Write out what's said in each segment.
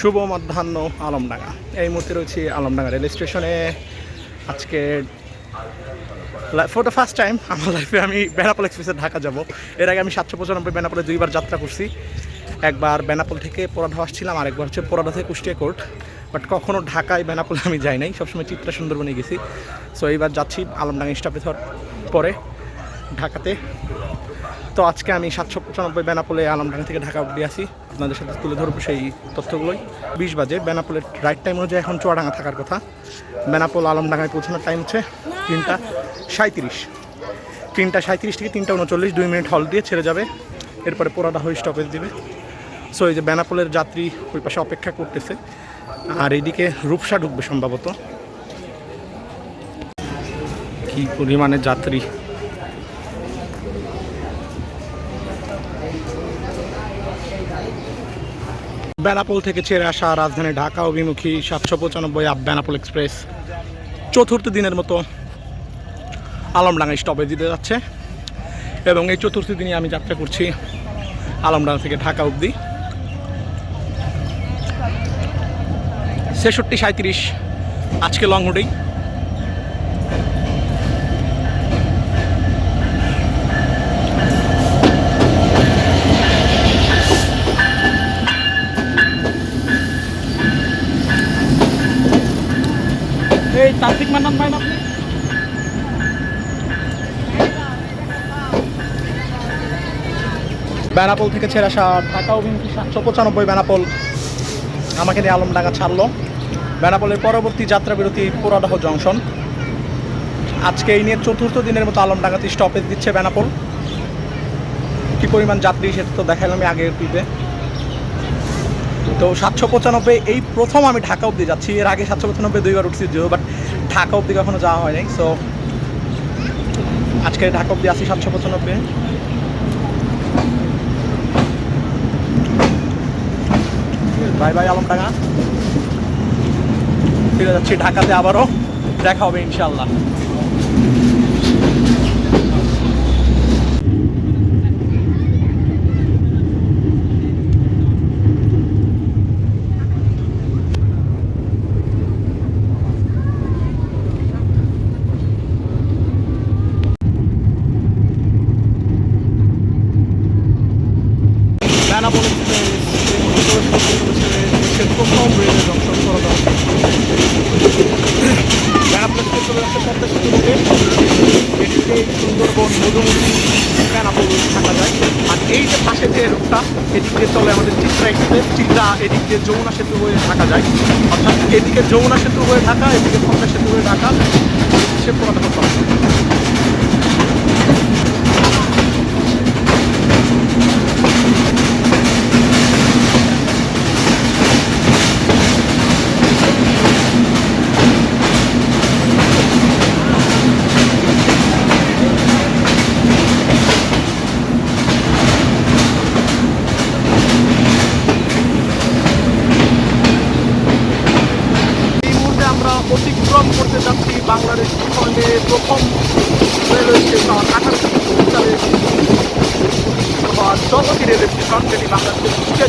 শুভ মধ্যাহ্ন আলমডাঙ্গা। এই মুহূর্তে রয়েছি আলমডাঙ্গা রেল স্টেশনে। আজকে ফর দ্য ফার্স্ট টাইম আমার লাইফে আমি বেনাপোল এক্সপ্রেসে ঢাকা যাব। এর আগে আমি সাতশো পঁচানব্বই বেনাপোলে দুইবার যাত্রা করছি। একবার বেনাপোল থেকে পোড়াঢা আসছিলাম আর একবার হচ্ছে পোড়াঢা থেকে কুষ্টিয়া কোর্ট বাট কখনও ঢাকায় বেনাপোলে আমি যাই নাই, সবসময় চিত্রা সুন্দরবনে গেছি। সো এইবার যাচ্ছি আলমডাঙ্গা স্টপে ধর পরে ঢাকাতে। তো আজকে আমি সাতশো পঁচানব্বই বেনাপোলে আলমডাঙ্গা থেকে ঢাকা অব্দি আসি আপনাদের সাথে তুলে ধরবো সেই তথ্যগুলোই। বিশ বাজে বেনাপোলের রাইট টাইম অনুযায়ী এখন চুয়াডাঙ্গা থাকার কথা। বেনাপোল আলমডাঙ্গায় পৌঁছানোর টাইম হচ্ছে তিনটা সাঁত্রিশ তিনটা সাঁত্রিশ থেকে তিনটা উনচল্লিশ, দুই মিনিট হল দিয়ে ছেড়ে যাবে। এরপরে পোড়াদা হয়ে স্টপেজ দিবে। সো এই যে বেনাপোলের যাত্রী ওই পাশে অপেক্ষা করতেছে। আর এইদিকে রূপসা ঢুকবে সম্ভবত। কি পরিমাণে যাত্রী। বেনাপোল থেকে ছেড়ে আসা রাজধানী ঢাকা অভিমুখী সাতশো পঁচানব্বই আপ বেনাপোল এক্সপ্রেস। চতুর্থ দিনের মতো আলমডাঙ্গা স্টপে দিতে যাচ্ছে। এবং এই চতুর্থ দিনে আমি যাত্রা করছি আলমডাঙ্গা থেকে ঢাকা অবধি। ছেষট্টি সাঁত্রিশ আজকে লং হুডেই এই ভাই আপনি বেনাপোল থেকে ছেড়ে আসা ঢাকা অভিমুখী সাতশো পঁচানব্বই বেনাপোল। আমাকে নিয়ে আলমডাঙ্গা ছাড়লো। বেনাপোলের পরবর্তী যাত্রা বিরতি পুরাদহ জংশন। আজকে এই নিয়ে চতুর্থ দিনের মতো আলমডাঙ্গাতে স্টপেজ দিচ্ছে বেনাপোল। কী পরিমাণ যাত্রী সেটা তো দেখালাম আমি আগের পিতে তো সাতশো পঁচানব্বই, এই প্রথম আমি ঢাকা অবধি যাচ্ছি। এর আগে সাতশো পঁচানব্বই দুইবার উঠছি বাট ঢাকা অবধি কখনো যাওয়া হয় নাই সো আজকে ঢাকা অব্দি আসি সাতশো পঁচানব্বই। বাই বাই আলমডাঙ্গা ফিরে যাচ্ছি ঢাকাতে আবারও, দেখা হবে ইনশাল্লাহ বেনাপোল এক্সপ্রেস দেশের প্রথম রেল জংশন করা বেনাপোল এক্সপ্রেস চলে যাচ্ছে পদ্মা সেতু রুটে এটিতে সুন্দরবন মধুমতি বেনাপোল থাকা যায় আর এই যে পাশে যে রুটটা এদিক দিয়ে চলে আমাদের চিত্রা এক্সপ্রেস চিত্রা এদিক দিয়ে যমুনা সেতু হয়ে ঢাকা যায় অর্থাৎ এদিকে যমুনা সেতু হয়ে ঢাকা এদিকে পদ্মা সেতু হয়ে ঢাকা সে পুরাতন কথা এই মুহূর্তে আমরা অতিক্রম করতে যাচ্ছি বাংলাদেশ ভূখণ্ডে প্রথম রেলওয়ে স্টেশন আঠারোশো সালে জগতি রেলওয়ে স্টেশন যেটি বাংলাদেশের কুষ্টিয়া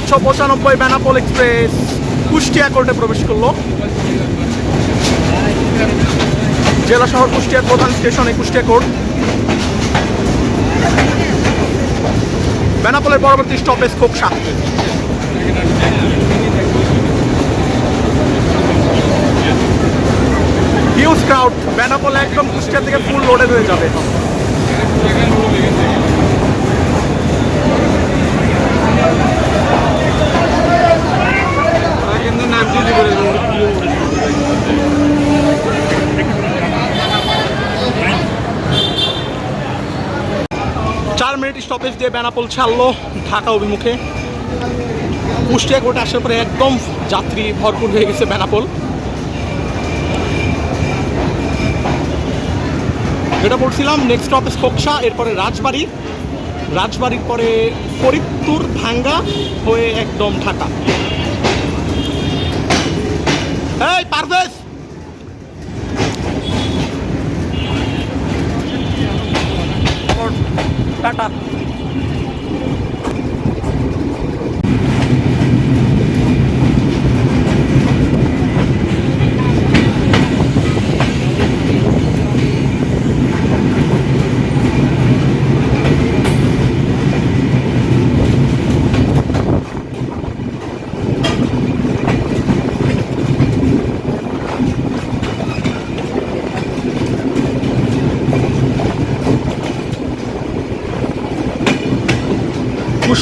সাতশো পঁচানব্বই বেনাপোল এক্সপ্রেস কুষ্টিয়া কোর্টে প্রবেশ করল। জেলা শহর কুষ্টিয়ার প্রধান স্টেশনে কুষ্টিয়া কোর্ট। বেনাপোলের পরবর্তী stoppage Khoksa. Huge crowd, Benapole একদম কুষ্টিয়া থেকে ফুল লোডেড হয়ে যাবে। কিন্তু চার মিনিট স্টপেজ দিয়ে বেনাপোল ছাড়লো ঢাকা অভিমুখে। কুষ্টিয়া কোর্টে আসার পরে একদম যাত্রী ভরপুর হয়ে গেছে বেনাপোল যেটা বলছিলাম নেক্সট স্টপেজ খোকসা, এরপরে রাজবাড়ি। রাজবাড়ির পরে ফরিদপুর ভাঙ্গা হয়ে একদম ঢাকা। এই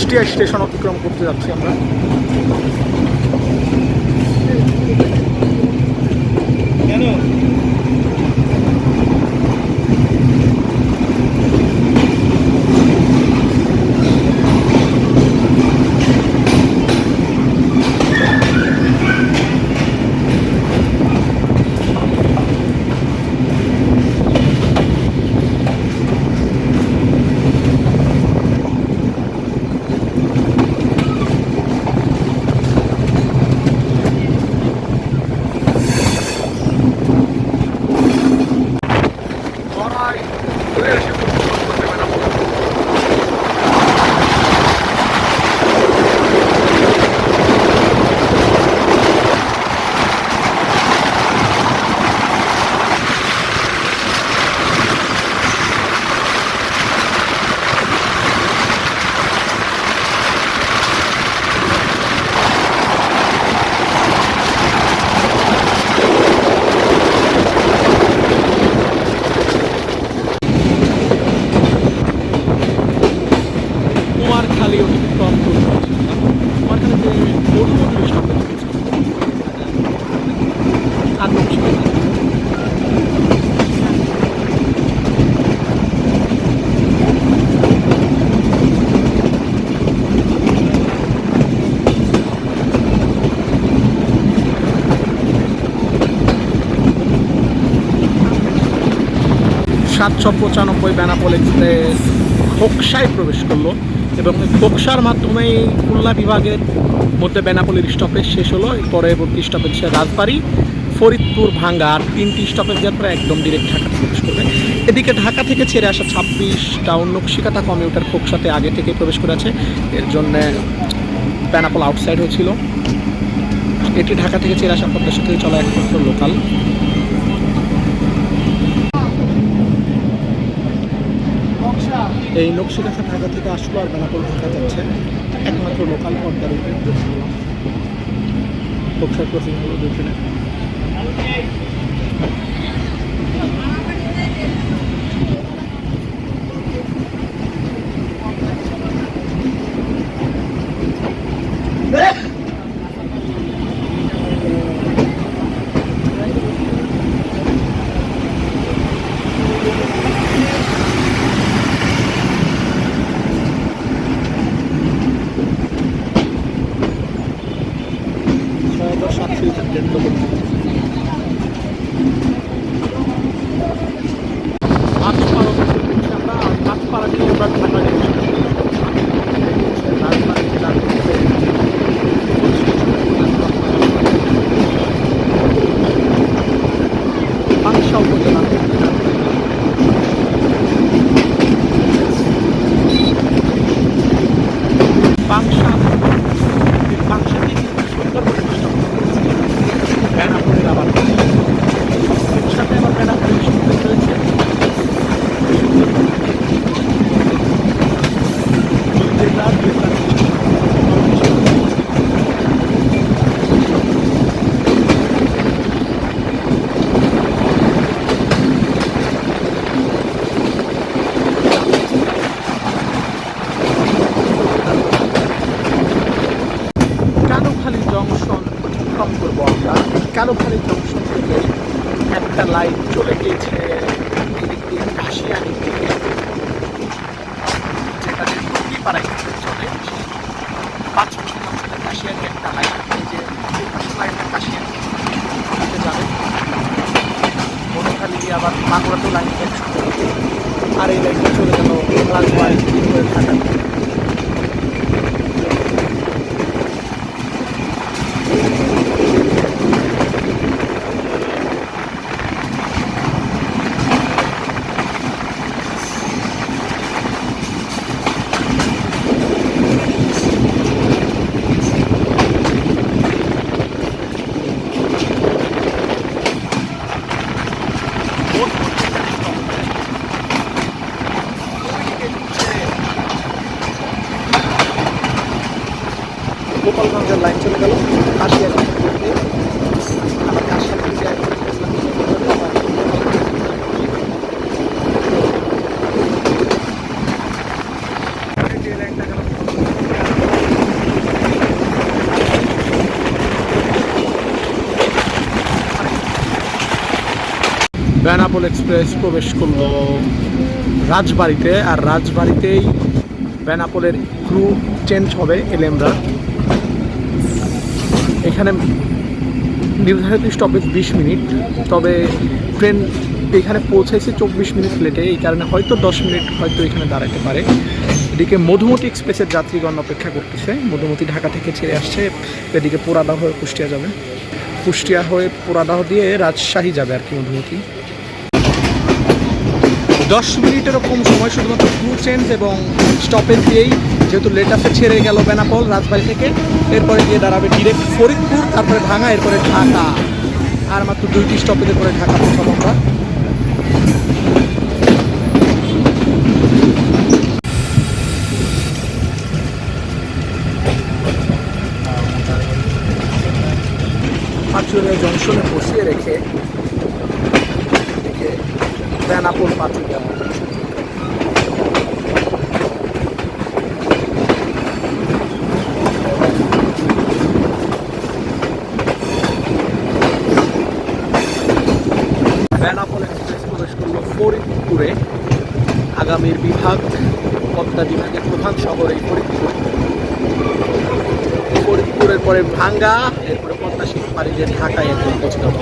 কুষ্টিয়া স্টেশন অতিক্রম করতে যাচ্ছি আমরা কেন কুমারখালী অতিক্রম করতে যাচ্ছি কুমারখালীতে গরু মন্দির সামনে দেখেছি আর নকশা সাতশো পঁচানব্বই বেনাপোল খোকসায় প্রবেশ করল এবং খোকসার মাধ্যমেই খুলনা বিভাগের মধ্যে বেনাপোলের স্টপেজ শেষ হলো। পরবর্তী স্টপেজ রাজবাড়ি, ফরিদপুর, ভাঙ্গা। আর তিনটি স্টপেজ পরে একদম ডিরেক্ট ঢাকা প্রবেশ করবে। এদিকে ঢাকা থেকে ছেড়ে আসা ছাব্বিশ টাউন নকশিকাতা কমিউটার খোকসাতে আগে থেকে প্রবেশ করেছে এর জন্য বেনাপোল আউটসাইড হয়েছিল। এটি ঢাকা থেকে ছেড়ে আসা পদ্মা সেতু চলা একমাত্র লোকাল এই নকশিকাথা ঢাকা থেকে আসলো আর বেনাপোল ঢাকা যাচ্ছে একমাত্র লোকাল পর্দার উপরে। বক্সার ক্রসিং হলো দুজনে പറയും গোপালগঞ্জের লাইন চলে গেল। বেনাপোল এক্সপ্রেস প্রবেশ করল রাজবাড়িতে, আর রাজবাড়িতেই বেনাপোলের ক্রু চেঞ্জ হবে, এলেমরা। এখানে নির্ধারিত স্টপেজ বিশ মিনিট, তবে ট্রেন এখানে পৌঁছাইছে চব্বিশ মিনিট লেটে এই কারণে হয়তো দশ মিনিট হয়তো এখানে দাঁড়াতে পারে। এদিকে মধুমতি এক্সপ্রেসের যাত্রীগণ অপেক্ষা করতেছে। মধুমতি ঢাকা থেকে ছেড়ে আসছে, এদিকে পোড়াদাহ হয়ে কুষ্টিয়া যাবে। কুষ্টিয়া হয়ে পোড়াদাহ দিয়ে রাজশাহী যাবে আর কি মধুমতি। দশ মিনিটেরও কম সময় শুধুমাত্র ক্রু চেঞ্জ এবং স্টপেজ দিয়েই যেহেতু লেটাসে ছেড়ে গেল বেনাপোল রাজবাড়ি থেকে। এরপরে গিয়ে দাঁড়াবে ডিরেক্ট ফরিদপুর, তারপরে ভাঙা, এরপরে ঢাকা। আর মাত্র দুইটি স্টপেজের পরে ঢাকা পৌঁছাবো আমরা পাঁচুরিয়া জংশনে বসিয়ে রেখে এদিকে বেনাপোল পাঁচুরিয়া বেনাপোল এক্সপ্রেস প্রবেশ করল ফরিদপুরে আগামীর বিভাগ পদ্মা বিভাগের প্রধান শহর এই ফরিদপুর ফরিদপুরের পরে ভাঙ্গা, এরপরে পদ্মা শিখ পাড়ি দিয়ে ঢাকায় একদম যাব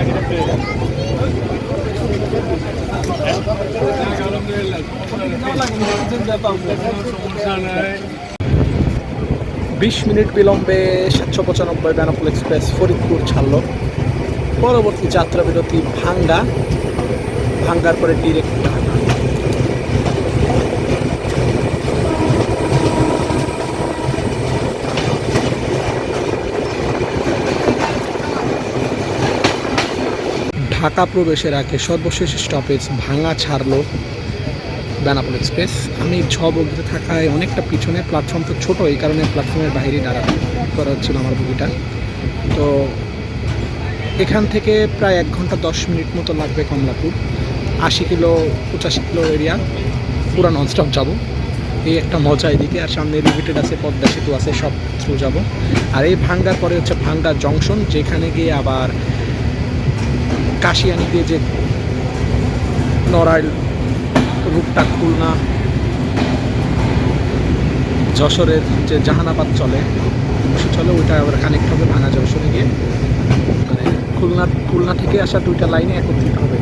বিশ মিনিট বিলম্বে সাতশো পঁচানব্বই বেনাপোল এক্সপ্রেস ফরিদপুর ছাড়ল। পরবর্তী যাত্রা বিরতি ভাঙ্গা। ভাঙ্গার পরে ডিরেক্ট ঢাকা প্রবেশের আগে সর্বশেষ স্টপেজ ভাঙা ছাড়লো বেনাপোল এক্সপ্রেস আমি ছ বগিতে থাকায় অনেকটা পিছনে প্ল্যাটফর্ম তো ছোটো, এই কারণে প্ল্যাটফর্মের বাইরে দাঁড়া করা হচ্ছিল আমার বগিটা। তো এখান থেকে প্রায় এক ঘণ্টা দশ মিনিট মতো লাগবে কমলাপুর। আশি কিলো, পঁচাশি কিলো এরিয়া পুরো ননস্টপ যাব। এই একটা মজা এদিকে, আর সামনে লিমিটেড আছে, পদ্মা সেতু আছে, সব থ্রু যাব। আর এই ভাঙ্গার পরে হচ্ছে ভাঙ্গা জংশন যেখানে গিয়ে আবার কাশিয়ানি দিয়ে যে নড়াইল রূপটা খুলনা, যশোরের যে জাহানাবাদ চলে চলে, ওইটা আবার কানেক্ট হবে ভাঙা যশোরে গিয়ে। মানে খুলনা খুলনা থেকে আসা দুইটা লাইনে একত্রিত হবে।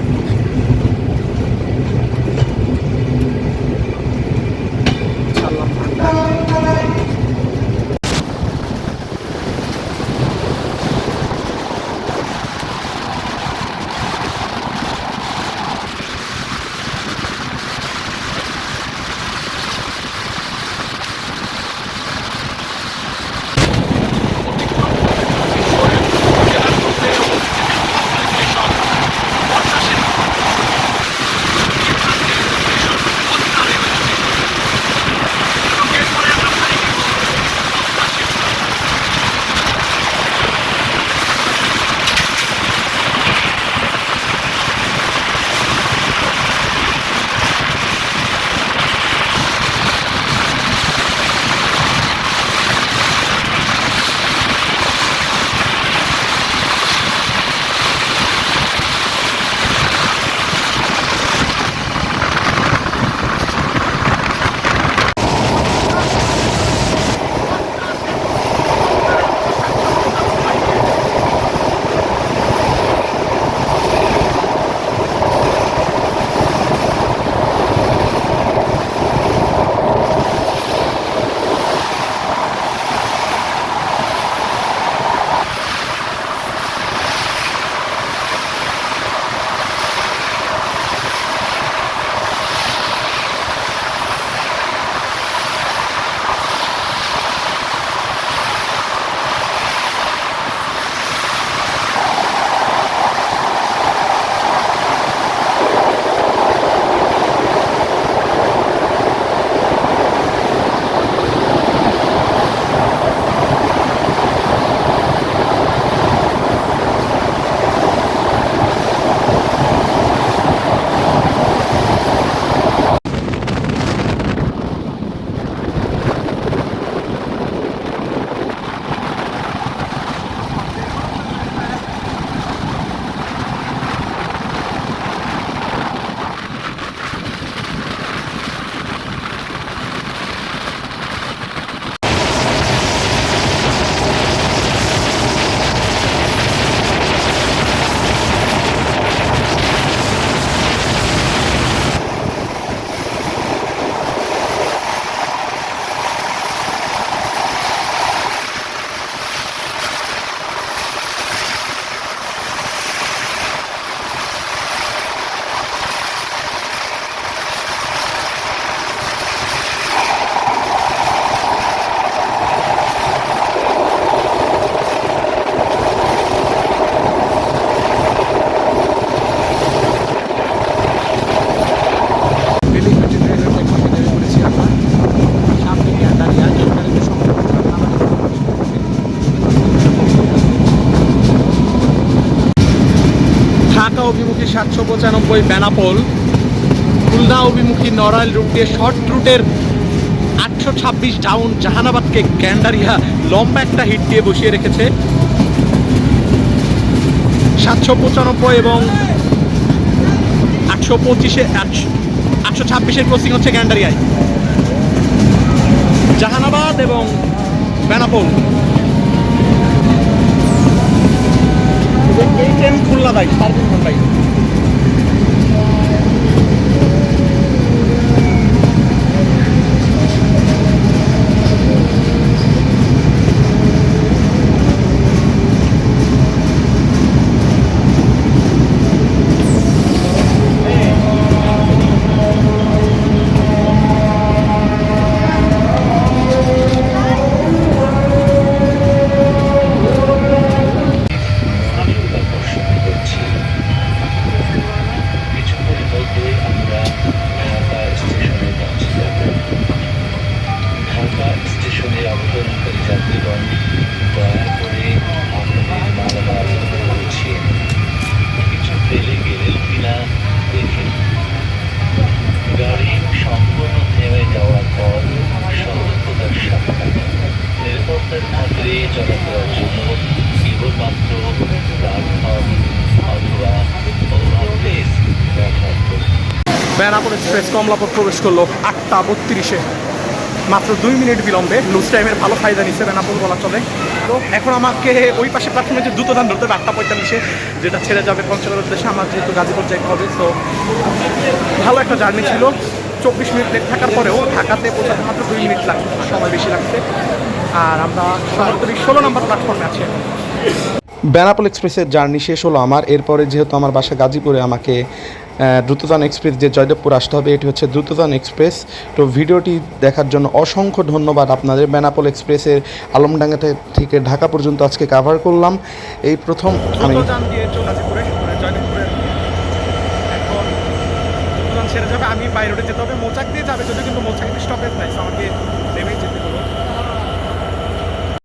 সাতশো পঁচানব্বই বেনাপোল। খুলনা অভিমুখী নড়াইল রুট দিয়ে শর্ট রুটের আটশো ছাব্বিশ ডাউন জাহানাবাদকে গ্যান্ডারিয়া লম্বা একটা হিট দিয়ে বসিয়ে রেখেছে। সাতশো পঁচানব্বই এবং আটশো পঁচিশে, আটশো ছাব্বিশের ক্রসিং হচ্ছে গ্যান্ডারিয়ায়। জাহানাবাদ এবং বেনাপোল। এই ট্রেন খুলনা ভাই সার্ভিস কমলাপুর প্রবেশ করল আটটা বত্রিশে। মাত্র দুই মিনিট বিলম্বে, লুজ টাইমের ভালো ফায়দা নিচ্ছে বেনাপোল বলা চলে। তো এখন আমাকে ওই পাশে প্ল্যাটফর্মে যে দ্রুত ধান ধরতে হবে, আটটা পঁয়তাল্লিশে, যেটা ছেড়ে যাবে পঞ্চগড়ের উদ্দেশ্যে, আমার যেহেতু গাজীপুর যাইতে হবে, তো ভালো একটা জার্নি ছিল। চব্বিশ মিনিট লেট থাকার পরেও ঢাকাতে পৌঁছাতে মাত্র দুই মিনিট লাগছে, সময় বেশি লাগছে। আর আমরা সরাসরি ষোলো নম্বর প্ল্যাটফর্মে আছি। বেনাপোল এক্সপ্রেসের জার্নি শেষ হলো আমার, এরপরে যেহেতু আমার বাসা গাজীপুরে, আমাকে দ্রুততান এক্সপ্রেস যে জয়দেবপুর আসতে হবে, এটি হচ্ছে দ্রুততান এক্সপ্রেস। তো ভিডিওটি দেখার জন্য অসংখ্য ধন্যবাদ আপনাদের। বেনাপোল এক্সপ্রেসের আলমডাঙ্গা থেকে ঢাকা পর্যন্ত আজকে কাভার করলাম। এই প্রথম আমি আমি বাই রোডে যেতে হবে। মোচাক দিয়ে যাবে যদি কিন্তু মোচাক স্টপেজ নাই আমাকে